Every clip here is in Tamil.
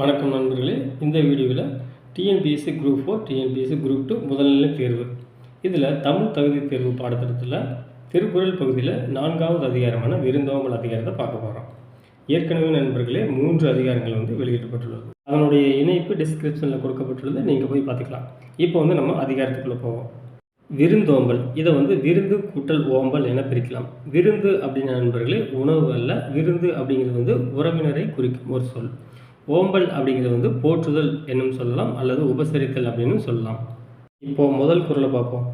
வணக்கம் நண்பர்களே. இந்த வீடியோவில் TNPSC group four TNPSC group two முதல்நிலை தேர்வு. இதில் தமிழ் தகுதி தேர்வு பாடத்திட்டத்தில் திருக்குறள் பகுதியில் நான்காவது அதிகாரமான விருந்தோம்பல் அதிகாரத்தை பார்க்க போகிறோம் ஏற்கனவே நண்பர்களே மூன்று அதிகாரங்கள் வந்து வெளியிடப்பட்டுள்ளது. அதனுடைய இணைப்பு டிஸ்கிரிப்ஷனில் கொடுக்கப்பட்டுள்ளது நீங்கள் போய் பார்த்துக்கலாம். இப்போ வந்து நம்ம அதிகாரத்துக்குள்ளே போவோம். விருந்தோம்பல். இதை வந்து விருந்து கூட்டல் ஓம்பல் என பிரிக்கலாம். விருந்து அப்படின்ற நண்பர்களே உணவு அல்ல விருந்து அப்படிங்கிறது வந்து உறவினரை குறிக்கும் ஒரு சொல். ஓம்பல் அப்படிங்கிறது வந்து போற்றுதல் என்னும் சொல்லலாம் அல்லது உபசரித்தல் அப்படின்னு சொல்லலாம். இப்போ முதல் குரலை பார்ப்போம்.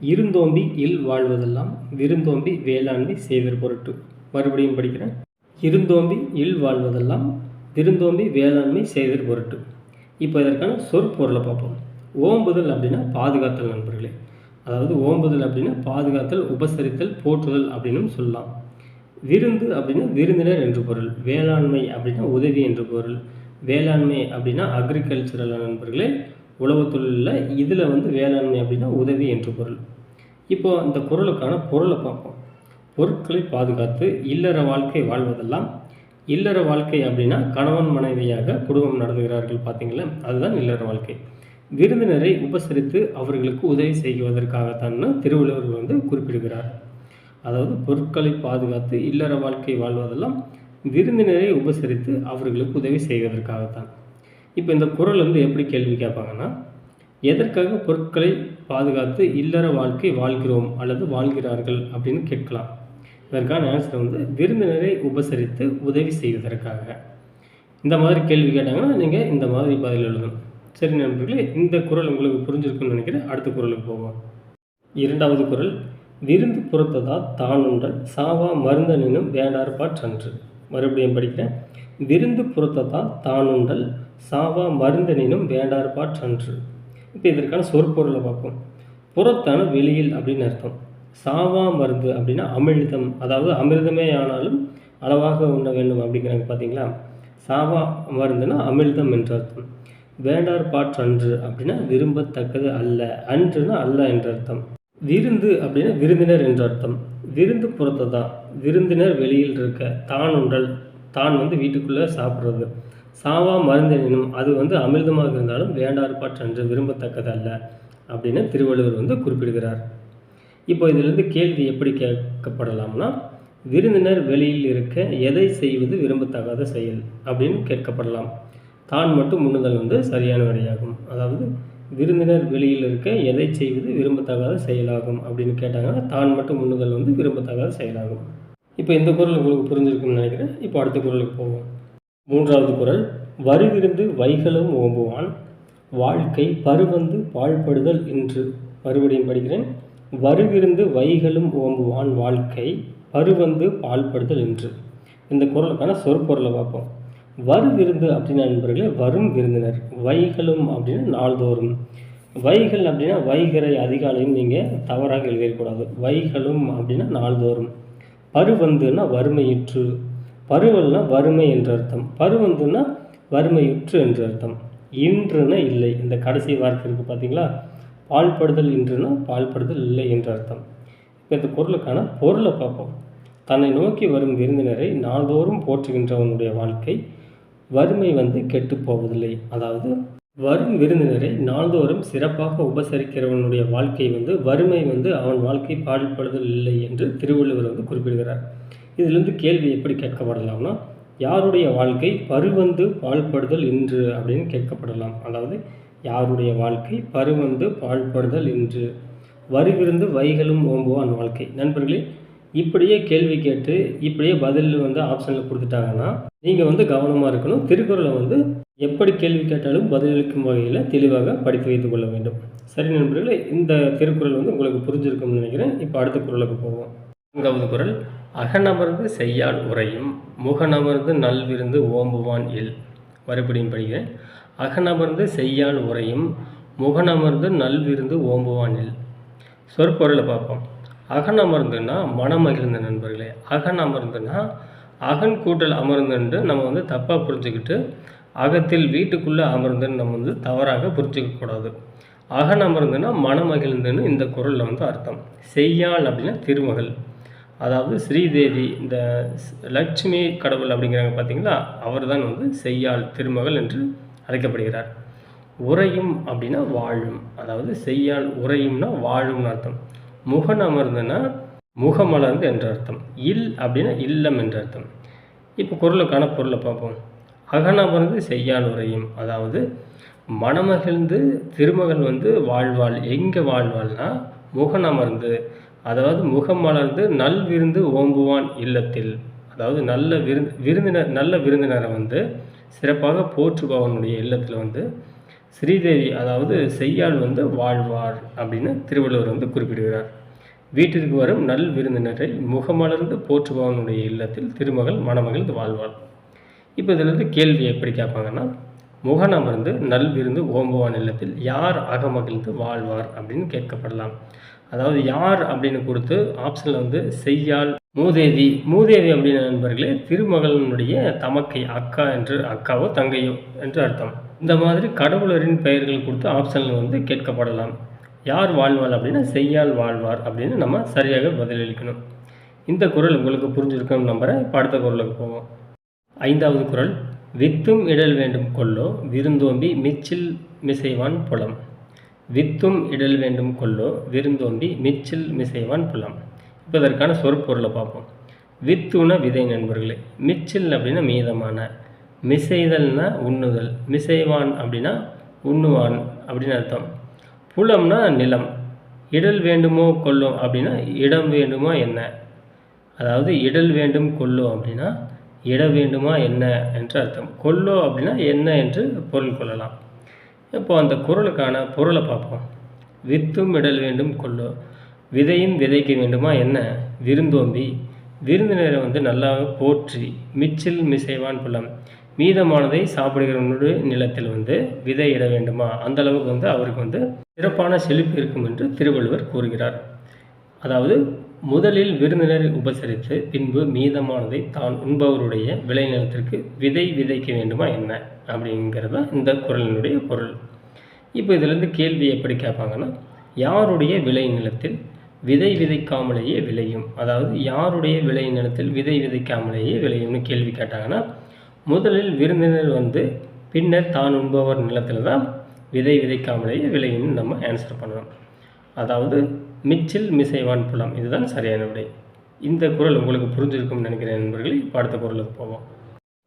இருந்தோம்பி இல் வாழ்வதெல்லாம் விருந்தோம்பி வேளாண்மை செய்வர் பொருட்டு. மறுபடியும் படிக்கிறேன். இருந்தோம்பி இல் வாழ்வதெல்லாம் விருந்தோம்பி வேளாண்மை செய்தல் பொருட்டு. இப்போ இதற்கான சொற்பொருளை பார்ப்போம். ஓம்புதல் அப்படின்னா பாதுகாத்தல் நண்பர்களே. அதாவது ஓம்புதல் அப்படின்னா பாதுகாத்தல் உபசரித்தல் போற்றுதல் அப்படின்னும் சொல்லலாம். விருந்து அப்படின்னா விருந்தினர் என்று பொருள் வேளாண்மை அப்படின்னா உதவி என்று பொருள் வேளாண்மை அப்படின்னா அக்ரிகல்ச்சரல் நண்பர்களே உழவு தொழிலில் இதில் வந்து வேளாண்மை அப்படின்னா உதவி என்று பொருள். இப்போ அந்த குரலுக்கான பொருளை பார்ப்போம். பொருட்களை பாதுகாத்து இல்லற வாழ்க்கை வாழ்வதெல்லாம் இல்லற வாழ்க்கை அப்படின்னா கணவன் மனைவியாக குடும்பம் நடத்துகிறார்கள் பார்த்தீங்களா? அதுதான் இல்லற வாழ்க்கை. விருந்தினரை உபசரித்து அவர்களுக்கு உதவி செய்வதற்காகத்தான் திருவள்ளுவர் வந்து குறிப்பிடுகிறார். அதாவது பொருட்களை பாதுகாத்து இல்லற வாழ்க்கை வாழ்வதெல்லாம் விருந்தினரை உபசரித்து அவர்களுக்கு உதவி செய்வதற்காகத்தான். இப்போ இந்த குறள் வந்து எப்படி கேள்வி கேட்பாங்கன்னா எதற்காக பொருட்களை பாதுகாத்து இல்லற வாழ்க்கை வாழ்கிறோம் அல்லது வாழ்கிறார்கள்? அப்படின்னு கேட்கலாம். இதற்கான ஆன்சர் வந்து விருந்தினரை உபசரித்து உதவி செய்வதற்காக. இந்த மாதிரி கேள்வி கேட்டாங்கன்னா நீங்கள் இந்த மாதிரி பதில் எழுதணும். சரி நண்பர்களே இந்த குறள் உங்களுக்கு புரிஞ்சிருக்குன்னு நினைக்கிறேன். அடுத்த குறளுக்கு போவோம். இரண்டாவது குறள் விருந்து புறத்ததா தானுண்டல் சாவா மருந்தனினும் வேண்டார்பாற்றன்று மறுபடியும் படிக்கிறேன். விருந்து புறத்ததா தானுண்டல் சாவா மருந்தனினும் வேண்டார்பாற்றன்று இப்போ இதற்கான சொற்பொருளை பார்ப்போம். புறத்தான வெளியில் அப்படின்னு அர்த்தம். சாவா மருந்து அப்படின்னா அமிழ்தம் அதாவது அமிர்தமே ஆனாலும் அளவாக உண்ண வேண்டும் அப்படிங்கிறாங்க பார்த்தீங்களா? சாவா மருந்துனா அமிழ்தம் என்று அர்த்தம். வேண்டார் பாற்றன்று அப்படின்னா விரும்பத்தக்கது அல்ல. அன்றுனா அல்ல என்ற அர்த்தம். விருந்து அப்படின்னா விருந்தினர் என்ற அர்த்தம். விருந்து புறத்ததா விருந்தினர் வெளியில் இருக்க தான் உண்டல். தான் வந்து வீட்டுக்குள்ளே சாப்பிட்றது. சாவா மருந்தினும் அது வந்து அமிர்தமாக இருந்தாலும் வேண்டார்பாற்றன்று விரும்பத்தக்கது அல்ல அப்படின்னு திருவள்ளுவர் வந்து குறிப்பிடுகிறார். இப்போ இதிலிருந்து கேள்வி எப்படி கேட்கப்படலாம்னா விருந்தினர் வெளியில் இருக்க எதை செய்வது விரும்பத்தகாத செயல் அப்படின்னு கேட்கப்படலாம். தான் மட்டும் முன்னுதல் வந்து சரியான வழியாகும். அதாவது விருந்தினர் வெளியில் இருக்க எதை செய்வது விரும்பத்தகாத செயலாகும் அப்படின்னு கேட்டாங்கன்னா தான் மட்டும் உண்ணுதல் வந்து விரும்பத்தகாத செயலாகும். இப்போ இந்த குரல் உங்களுக்கு புரிஞ்சிருக்கும்னு நினைக்கிறேன். இப்போ அடுத்த குரலுக்கு போவோம். மூன்றாவது குரல் வருவிருந்து வைகளும் ஓம்புவான் வாழ்க்கை பருவந்து பாழ்படுதல் இன்று. மறுபடியும் படிக்கிறேன். வருவிருந்து வைகளும் ஓம்புவான் வாழ்க்கை பருவந்து பாழ்படுதல் என்று இந்த குரலுக்கான சொற்பொருளை பார்ப்போம். வரு விருந்து அப்படின்னா நண்பர்களே வரும் விருந்தினர். வைகளும் அப்படின்னா நாள்தோறும். வைகள் அப்படின்னா வைகரை அதிகாலையும் நீங்கள் தவறாக எழுதிடக்கூடாது வைகளும் அப்படின்னா நாள்தோறும். பருவந்துன்னா வறுமையுற்று. பருவல்னா வறுமை என்ற அர்த்தம். பருவந்துன்னா வறுமையுற்று என்ற அர்த்தம். இன்றுன்னா இல்லை. இந்த கடைசி வார்த்தை இருக்குது பார்த்தீங்களா பால்படுதல் இன்றுனா பால்படுதல் இல்லை என்ற அர்த்தம். இப்போ இந்த பொருளுக்கான பொருளை பார்ப்போம். தன்னை நோக்கி வரும் விருந்தினரை நாள்தோறும் போற்றுகின்றவனுடைய வாழ்க்கை வறுமை வந்து கெட்டு போவதில்லை. அதாவது வரும் விருந்தினரை நாள்தோறும் சிறப்பாக உபசரிக்கிறவனுடைய வாழ்க்கை வந்து வறுமை வந்து அவன் வாழ்க்கை பாடுபடுதல் இல்லை என்று திருவள்ளுவர் வந்து குறிப்பிடுகிறார். இதிலிருந்து கேள்வி எப்படி கேட்கப்படலாம்னா யாருடைய வாழ்க்கை பருவந்து பாழ்படுதல் இன்று அப்படின்னு கேட்கப்படலாம். அதாவது யாருடைய வாழ்க்கை பருவந்து பாழ்படுதல் இன்று? வருவிருந்து வைகளும் ஓம்புவான் வாழ்க்கை. நண்பர்களே இப்படியே கேள்வி கேட்டு இப்படியே பதில் வந்து ஆப்ஷனில் கொடுத்துட்டாங்கன்னா நீங்கள் வந்து கவனமாக இருக்கணும். திருக்குறளை வந்து எப்படி கேள்வி கேட்டாலும் பதிலளிக்கும் வகையில் தெளிவாக படித்து வைத்துக் கொள்ள வேண்டும். சரி நண்பர்களே இந்த திருக்குறள் வந்து உங்களுக்கு புரிஞ்சிருக்கும்னு நினைக்கிறேன். இப்போ அடுத்த குரலுக்கு போவோம். நான்காவது குரல் அகநமர்ந்து செய்யால் உரையும் முகநமர்ந்து நல்விருந்து ஓம்புவான் இல். மறுபடியும் படிக்கிறேன். அகநமர்ந்து செய்யால் உரையும் முகநமர்ந்து நல்விருந்து ஓம்புவான் இல். சொற்பொருளை பார்ப்போம். அகன் அமர்ந்துன்னா மனம் மகிழ்ந்த நண்பர்களே. அகன் அமர்ந்துன்னா அகன் கூட்டல் அமர்ந்துன்ட்டு நம்ம வந்து தப்பாக புரிஞ்சுக்கிட்டு அகத்தில் வீட்டுக்குள்ளே அமர்ந்துன்னு நம்ம வந்து தவறாக புரிஞ்சுக்கக்கூடாது அகன் அமர்ந்துன்னா மனம் மகிழ்ந்துன்னு இந்த குரலில் வந்து அர்த்தம். செய்யாள் அப்படின்னா திருமகள். அதாவது ஸ்ரீதேவி இந்த ஸ்- லட்சுமி கடவுள் அப்படிங்கிறாங்க பார்த்தீங்களா அவர் தான் வந்து செய்யாள் திருமகள் என்று அழைக்கப்படுகிறார். உறையும் அப்படின்னா வாழும். அதாவது செய்யாள் உறையும்னா வாழும்னு அர்த்தம். முகன் அமர்ந்தனா முகமலர்ந்து என்ற அர்த்தம். இல் அப்படின்னா இல்லம் என்ற அர்த்தம். இப்போ குரலுக்கான பொருளை பார்ப்போம். அகனமர்ந்து செய்யான் உரையும். அதாவது மணமகிழ்ந்து திருமகள் வந்து வாழ்வாள். எங்கே வாழ்வாள்னா முகனமர்ந்து அதாவது முகம் மலர்ந்து நல் விருந்து ஓம்புவான் இல்லத்தில். அதாவது நல்ல விருந்து விருந்தினர் நல்ல விருந்தினரை வந்து சிறப்பாக போற்றுபவனுடைய இல்லத்தில் வந்து ஸ்ரீதேவி அதாவது செய்யாள் வந்து வாழ்வார் அப்படின்னு திருவள்ளுவர் வந்து குறிப்பிடுகிறார். வீட்டிற்கு வரும் நல் விருந்தினரை முகமலர்ந்து போற்றுபவனுடைய இல்லத்தில் திருமகள் மணமகிழ்ந்து வாழ்வாள். இப்போ இதிலிருந்து கேள்வி எப்படி கேட்பாங்கன்னா முகனமர்ந்து நல் விருந்து ஓம்புவான் இல்லத்தில் யார் அகமகிழ்ந்து வாழ்வார் அப்படின்னு கேட்கப்படலாம். அதாவது யார் அப்படின்னு கொடுத்து ஆப்ஷனில் வந்து செய்யாள் மூதேவி. மூதேவி அப்படின்னு நண்பர்களே திருமகளினுடைய தமக்கை அக்கா என்று அக்காவோ தங்கையோ என்று அர்த்தம். இந்த மாதிரி கடவுளரின் பெயர்கள் கொடுத்து ஆப்ஷனில் வந்து கேட்கப்படலாம். யார் வாழ்வாள் அப்படின்னா செய்யால் வாழ்வார் அப்படின்னு நம்ம சரியாக பதிலளிக்கணும். இந்த குரல் உங்களுக்கு புரிஞ்சிருக்கும்னு நம்புகிறேன் இப்போ அடுத்த குரலுக்கு போவோம். ஐந்தாவது குரல் வித்தும் இடல் வேண்டும் கொல்லோ விருந்தோம்பி மிச்சில் மிசைவான் புலம். வித்தும் இடல் வேண்டும் கொல்லோ விருந்தோம்பி மிச்சில் மிசைவான் புலம். இப்போ இதற்கான சொற்பொருளை பார்ப்போம். வித்துன விதை நண்பர்களே மிச்சில் அப்படின்னா மீதமான மிசைதல்னா உண்ணுதல். மிசைவான் அப்படின்னா உண்ணுவான் அப்படின்னு அர்த்தம். புலம்னா நிலம். இடல் வேண்டுமோ கொல்லும் அப்படின்னா இடம் வேண்டுமா என்ன? அதாவது இடல் வேண்டும் கொல்லும் அப்படின்னா இட வேண்டுமா என்ன என்று அர்த்தம். கொல்லோ அப்படின்னா என்ன என்று பொருள் கொள்ளலாம். இப்போ அந்த குரலுக்கான பொருளை பார்ப்போம். வித்தும் இடல் வேண்டும் கொல்லோ விதையும் விதைக்க வேண்டுமா என்ன? விருந்தோம்பி. விருந்தினரை வந்து நல்லா போற்றி. மிச்சில் மிசைவான் புலம். மீதமானதை சாப்பிடுகிறவனுடைய நிலத்தில் வந்து விதை இட வேண்டுமா? அந்த அளவுக்கு வந்து அவருக்கு வந்து சிறப்பான செழிப்பு இருக்கும் என்று திருவள்ளுவர் கூறுகிறார். அதாவது முதலில் விருந்தினரை உபசரித்து பின்பு மீதமானதை தான் உண்பவருடைய விளைநிலத்திற்கு விதை விதைக்க வேண்டுமா என்ன? அப்படிங்கிறது தான் இந்த குரலினுடைய பொருள். இப்போ இதிலிருந்து கேள்வி எப்படி கேட்பாங்கன்னா யாருடைய விளை நிலத்தில் விதை விதைக்காமலேயே விளையும்? அதாவது யாருடைய விளை நிலத்தில் விதை விதைக்காமலேயே விளையும்னு கேள்வி கேட்டாங்கன்னா முதலில் விருந்தினர் வந்து பின்னர் தான் உண்பவர் நிலத்தில் தான் விதை விதைக்காமலேயே விளையும்னு நம்ம ஆன்சர் பண்ணணும். அதாவது மிச்சில் மிசைவான் புலம் இதுதான் சரியான விடை. இந்த குரல் உங்களுக்கு புரிஞ்சிருக்கும்னு நினைக்கிறேன் நண்பர்களே. இப்போ அடுத்த குரலுக்கு போவோம்.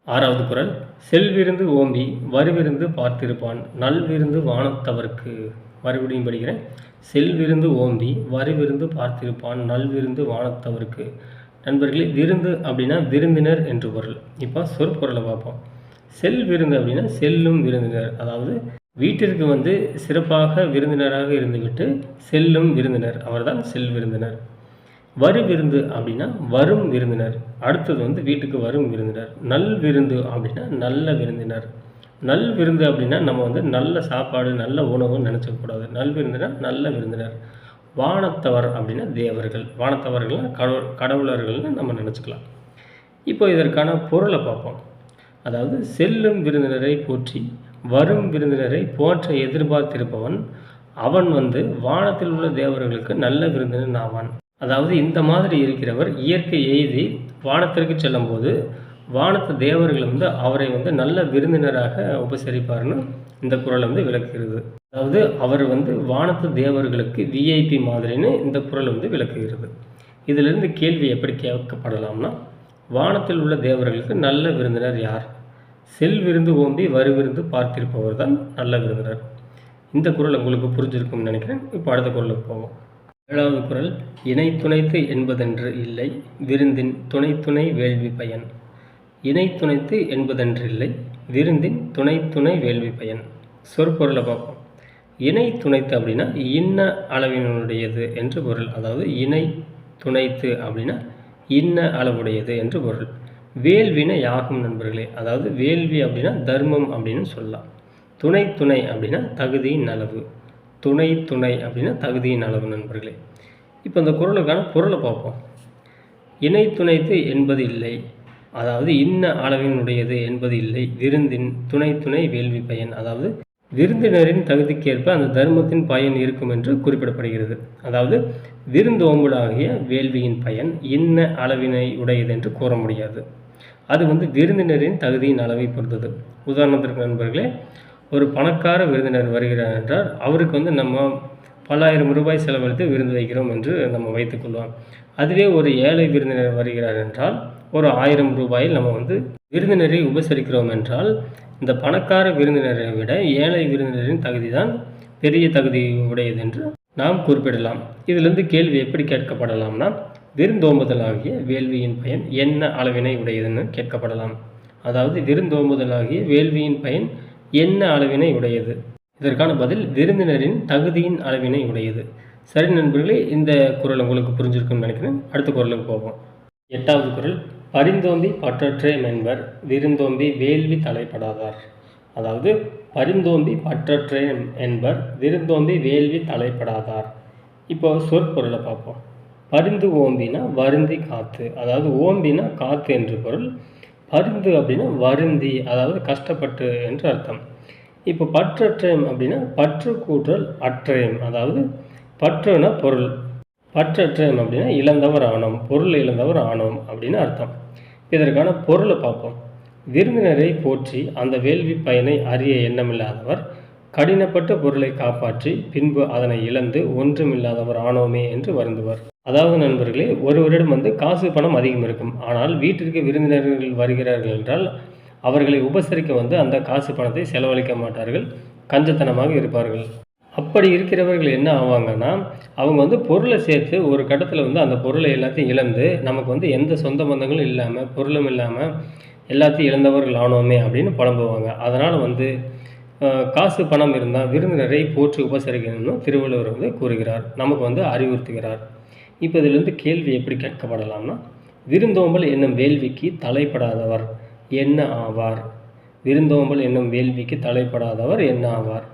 ஆறாவது குரல் செல்விருந்து ஓம்பி வருவிருந்து பார்த்திருப்பான் நல்விருந்து வானத்தவர்க்கு. மறுபடியும் படிக்கிறேன். செல்விருந்து ஓம்பி வருவிருந்து பார்த்திருப்பான் நல்விருந்து வானத்தவர்க்கு. நண்பர்களே விருந்து அப்படின்னா விருந்தினர் என்று பொருள். இப்போ சொற்பொருளை பார்ப்போம். செல் விருந்து அப்படின்னா செல்லும் விருந்தினர். அதாவது வீட்டிற்கு வந்து சிறப்பாக விருந்தினராக இருந்துவிட்டு செல்லும் விருந்தினர். அவர்தான் செல் விருந்தினர். வரு விருந்து அப்படின்னா வரும் விருந்தினர். அடுத்தது வந்து வீட்டுக்கு வரும் விருந்தினர். நல் விருந்து அப்படின்னா நல்ல விருந்தினர். நல் விருந்து அப்படின்னா நம்ம வந்து நல்ல சாப்பாடு நல்ல உணவுன்னு நினச்சக்கூடாது நல் விருந்தினர் நல்ல விருந்தினர். வானத்தவர் அப்படின்னா தேவர்கள். வானத்தவர்கள்னால் கடவுள் கடவுளர்கள்னு நம்ம நினச்சிக்கலாம். இப்போ இதற்கான பொருளை பார்ப்போம். அதாவது செல்லும் விருந்தினரை போற்றி வரும் விருந்தினரை போற்ற எதிர்பார்த்திருப்பவன் அவன் வந்து வானத்தில் உள்ள தேவர்களுக்கு நல்ல விருந்தினன் ஆவான். அதாவது இந்த மாதிரி இருக்கிறவர் இயற்கை எய்தி வானத்திற்கு செல்லும்போது வானத்து தேவர்கள் வந்து அவரை வந்து நல்ல விருந்தினராக உபசரிப்பார்னு இந்த குரல் வந்து விளக்குகிறது. அதாவது அவர் வந்து வானத்து தேவர்களுக்கு விஐபி மாதிரின்னு இந்த குரல் வந்து விளக்குகிறது. இதிலிருந்து கேள்வி எப்படி கேட்கப்படலாம்னா வானத்தில் உள்ள தேவர்களுக்கு நல்ல விருந்தினர் யார்? செல் விருந்து ஓம்பி வருவிருந்து பார்த்திருப்பவர் தான் நல்ல விருந்தினர். இந்த குரல் உங்களுக்கு புரிஞ்சிருக்கும்னு நினைக்கிறேன். இப்போ அடுத்த குரலுக்கு போவோம். ஏழாவது குரல் இணை துணைத்து என்பதென்று இல்லை விருந்தின் துணை துணை வேள்வி பயன் இணை துணைத்து என்பதென்று இல்லை விருந்தின் துணை துணை வேள்வி பயன். சொற்பொருளை பார்ப்போம். இணை துணைத்து அப்படின்னா இன்ன அளவினுடையது என்று பொருள். அதாவது இணை துணைத்து அப்படின்னா இன்ன அளவுடையது என்று பொருள். வேள்வின யாகும் நண்பர்களே அதாவது வேள்வி அப்படின்னா தர்மம் அப்படின்னு சொல்லலாம். துணை துணை அப்படின்னா தகுதியின் அளவு. துணை துணை அப்படின்னா தகுதியின் அளவு நண்பர்களே. இப்போ இந்த குரலுக்கான பொருளை பார்ப்போம். இணை துணைத்து என்பது இல்லை. அதாவது இன்ன அளவினுடையது என்பது இல்லை. விருந்தின் துணை துணை வேள்வி பயன். அதாவது விருந்தினரின் தகுதிக்கேற்ப அந்த தர்மத்தின் பயன் இருக்கும் என்று குறிப்பிடப்படுகிறது. அதாவது விருந்தோம்பலாகிய வேள்வியின் பயன் இன்ன அளவினை உடையது என்று கூற முடியாது. அது வந்து விருந்தினரின் தகுதியின் அளவை பொறுத்தது. உதாரணத்திற்கு நண்பர்களே ஒரு பணக்கார விருந்தினர் வருகிறார் என்றால் அவருக்கு வந்து நம்ம பல்லாயிரம் ரூபாய் செலவழித்து விருந்து வைக்கிறோம் என்று நம்ம வைத்துக்கொள்வோம் அதுவே ஒரு ஏழை விருந்தினர் வருகிறார் என்றால் ஒரு ஆயிரம் ரூபாயில் நம்ம வந்து விருந்தினரை உபசரிக்கிறோம் என்றால் இந்த பணக்கார விருந்தினரை விட ஏழை விருந்தினரின் தகுதி தான் பெரிய தகுதி உடையது என்று நாம் குறிப்பிடலாம். இதிலிருந்து கேள்வி எப்படி கேட்கப்படலாம்னா விருந்தோம்புதலாகிய வேள்வியின் பயன் என்ன அளவினை உடையதுன்னு கேட்கப்படலாம். அதாவது விருந்தோம்புதலாகிய வேள்வியின் பயன் என்ன அளவினை உடையது? இதற்கான பதில் விருந்தினரின் தகுதியின் அளவினை உடையது. சரி நண்பர்களே இந்த குரல் உங்களுக்கு புரிஞ்சிருக்குன்னு நினைக்கிறேன். அடுத்த குரலுக்கு போவோம். எட்டாவது குரல் பரிந்தோம்பி பற்றற்றே என்பர் விருந்தோம்பி வேள்வி தலைப்படாதார். அதாவது பரிந்தோம்பி பற்றற்றே என்பர் விருந்தோம்பி வேள்வி தலைப்படாதார். இப்போ சொற்பொருளை பார்ப்போம். பரிந்து ஓம்பினா வருந்தி காத்து. அதாவது ஓம்பினா காத்து என்று பொருள். பரிந்து அப்படின்னா வருந்தி அதாவது கஷ்டப்பட்டு என்று அர்த்தம். இப்போ பற்றற்றேம் அப்படின்னா பற்று கூற்றல் அற்றேம். அதாவது பற்றுனா பொருள். பற்றற்றவன் அப்படின்னா இழந்தவர் ஆணவம் பொருள் இழந்தவர் ஆணவம் அப்படின்னு அர்த்தம். இதற்கான பொருளை பார்ப்போம். விருந்தினரை போற்றி அந்த வேள்வி பயனை அறிய எண்ணமில்லாதவர் கடினப்பட்ட பொருளை காப்பாற்றி பின்பு அதனை இழந்து ஒன்றுமில்லாதவர் ஆணவமே என்று வருந்துவர். அதாவது நண்பர்களே ஒருவரிடம் வந்து காசு பணம் அதிகம் இருக்கும். ஆனால் வீட்டிற்கு விருந்தினர்கள் வருகிறார்கள் என்றால் அவர்களை உபசரிக்க வந்து அந்த காசு பணத்தை செலவழிக்க மாட்டார்கள் கஞ்சத்தனமாக இருப்பார்கள். அப்படி இருக்கிறவர்கள் என்ன ஆவாங்கன்னா அவங்க வந்து பொருளை சேர்த்து ஒரு கட்டத்தில் வந்து அந்த பொருளை எல்லாத்தையும் இழந்து நமக்கு வந்து எந்த சொந்த பந்தங்களும் இல்லாமல் பொருளும் இல்லாமல் எல்லாத்தையும் இழந்தவர்கள் ஆனோமே அப்படின்னு புலம்புவாங்க. அதனால் வந்து காசு பணம் இருந்தால் விருந்தினரை போற்று உபசரிக்கணும்னு திருவள்ளுவர் வந்து கூறுகிறார். நமக்கு வந்து அறிவுறுத்துகிறார். இப்போ இதிலிருந்து கேள்வி எப்படி கேட்கப்படலாம்னா விருந்தோம்பல் என்னும் வேள்விக்கு தலைப்படாதவர் என்ன ஆவார்? விருந்தோம்பல் என்னும் வேள்விக்கு தலைப்படாதவர் என்ன ஆவார்?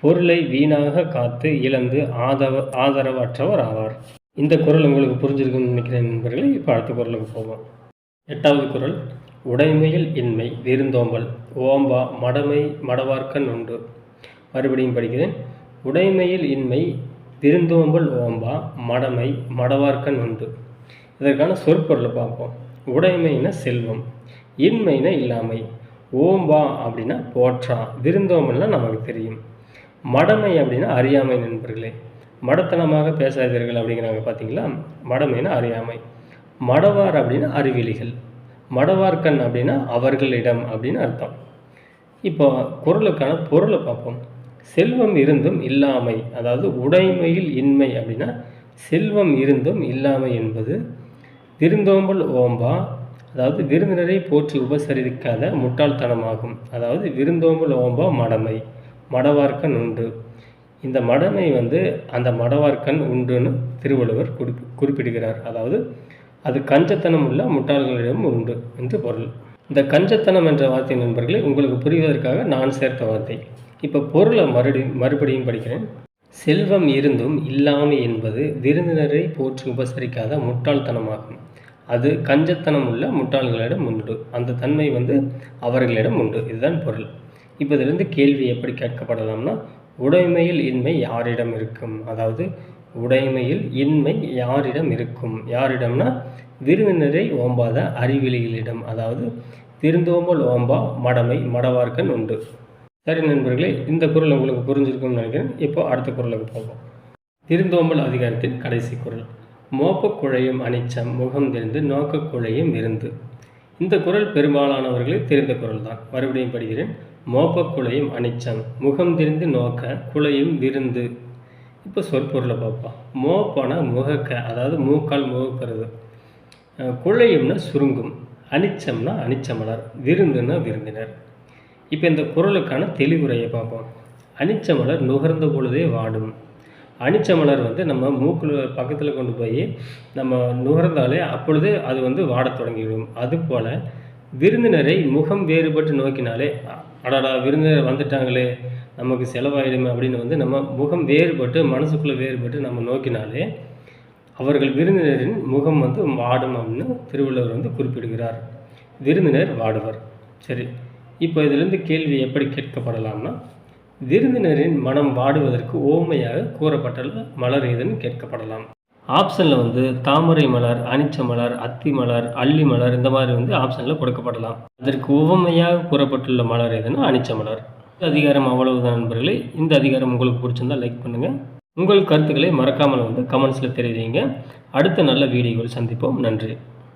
பொருளை வீணாக காத்து இழந்து ஆதவ ஆதரவற்றவர் ஆவார். இந்த குரல் உங்களுக்கு புரிஞ்சிருக்குன்னு நினைக்கிறேன் நண்பர்களே. இப்போ அடுத்த குரலுக்கு போவோம். எட்டாவது குரல். உடைமையில் இன்மை விருந்தோம்பல். ஓம்பா மடமை மடவார்க்கன் உண்டு. மறுபடியும் படிக்கிறேன். உடைமையில் இன்மை விருந்தோம்பல் ஓம்பா மடமை மடவார்க்கன் உண்டு. இதற்கான சொற்பொருளை பார்ப்போம். உடைமைனா செல்வம் இன்மைனா இல்லாமை. ஓம்பா அப்படின்னா போற்றா. விருந்தோம்பல்னா நமக்கு தெரியும். மடமை அப்படின்னா அறியாமை நண்பர்களே. மடத்தனமாக பேசாதீர்கள் அப்படிங்கிறாங்க பார்த்தீங்களா மடமைனா அறியாமை. மடவார் அப்படின்னா அறிவிலிகள். மடவார்கண் அப்படின்னா அவர்களிடம் அப்படின்னு அர்த்தம். இப்போ குரலுக்கான பொருளை பார்ப்போம். செல்வம் இருந்தும் இல்லாமை அதாவது உடைமையில் இன்மை அப்படின்னா செல்வம் இருந்தும் இல்லாமை என்பது விருந்தோம்பல் ஓம்பா அதாவது விருந்தினரை போற்றி உபசரிக்காத முட்டாள்தனமாகும். அதாவது விருந்தோம்பல் ஓம்பா மடமை. மடவார்க்கன் உண்டு. இந்த மடமை வந்து அந்த மடவார்க்கன் உண்டுன்னு திருவள்ளுவர் குறிப் குறிப்பிடுகிறார். அதாவது அது கஞ்சத்தனம் உள்ள முட்டாள்களிடம் உண்டு என்று பொருள். இந்த கஞ்சத்தனம் என்ற வார்த்தை நண்பர்களே உங்களுக்கு புரிவதற்காக நான் சேர்த்த வார்த்தை. இப்போ பொருளை மறுபடி மறுபடியும் படிக்கிறேன். செல்வம் இருந்தும் இல்லாமை என்பது விருந்தினரை போற்றி உபசரிக்காத முட்டாள்தனமாகும். அது கஞ்சத்தனம் உள்ள முட்டாள்களிடம் உண்டு. அந்த தன்மை வந்து அவர்களிடம் உண்டு. இதுதான் பொருள். இப்போ இதிலிருந்து கேள்வி எப்படி கேட்கப்படலாம்னா உடைமையில் இன்மை யாரிடம் இருக்கும்? அதாவது உடைமையில் இன்மை யாரிடம் இருக்கும்? யாரிடம்னா விருந்தினரை ஓம்பாத அறிவிலிகளிடம் அதாவது திருந்தோம்பல் ஓம்பா மடமை மடவார்க்கன் உண்டு. சரி நண்பர்களே இந்த குரல் உங்களுக்கு புரிஞ்சிருக்கும்னு நினைக்கிறேன். இப்போ அடுத்த குரலுக்கு போவோம். திருந்தோம்பல் அதிகாரத்தின் கடைசி குரல். மோப்பக் குழையும் அனிச்சம் முகம் தெரிந்து நோக்கக் குழையும் இருந்து இந்த குரல் பெரும்பாலானவர்களே தெரிந்த குரல் தான் மறுபடியும் படிக்கிறேன். மோப்பக்குலையும் குழையும் முகம் திரிந்து நோக்க குழையும் விருந்து. இப்போ சொற்பொருளை பார்ப்போம். மோப்பனா முகக்க அதாவது மூக்கால் முகக்கிறது. குழையும்னா சுருங்கும். அனிச்சம்னா அனிச்சமலர் விருந்துன்னா விருந்தினர். இப்போ இந்த குரலுக்கான தெளிவுரையை பார்ப்போம். அனிச்சமலர் நுகர்ந்த பொழுதே வாடும். அனிச்சமலர் வந்து நம்ம மூக்கில் பக்கத்தில் கொண்டு போய் நம்ம நுகர்ந்தாலே அப்பொழுதே அது வந்து வாடத் தொடங்கிவிடும். அதுபோல் விருந்தினரை முகம் வேறுபட்டு நோக்கினாலே அடாடா விருந்தினர் வந்துட்டாங்களே நமக்கு செலவாயிடுமே அப்படின்னு வந்து நம்ம முகம் வேறுபட்டு மனசுக்குள்ளே வேறுபட்டு நம்ம நோக்கினாலே அவர்கள் விருந்தினரின் முகம் வந்து வாடும் அப்படின்னு திருவள்ளுவர் வந்து குறிப்பிடுகிறார். விருந்தினர் வாடுவர். சரி இப்போ இதிலிருந்து கேள்வி எப்படி கேட்கப்படலாம்னா விருந்தினரின் மனம் வாடுவதற்கு ஓமையாக கூறப்பட்ட மலர் இதுன்னு கேட்கப்படலாம். ஆப்ஷனில் வந்து தாமரை மலர் அனிச்ச மலர் அத்தி மலர் அள்ளி மலர் இந்த மாதிரி வந்து ஆப்ஷனில் கொடுக்கப்படலாம். அதற்கு உவமையாக கூறப்பட்டுள்ள மலர் எதுன்னா அனிச்ச மலர். இந்த அதிகாரம் அவ்வளவுதான் நண்பர்களே. இந்த அதிகாரம் உங்களுக்கு பிடிச்சிருந்தால் லைக் பண்ணுங்கள் உங்கள் கருத்துக்களை மறக்காமல் வந்து கமெண்ட்ஸில் தெரிவிங்க. அடுத்த நல்ல வீடியோவில் சந்திப்போம். நன்றி.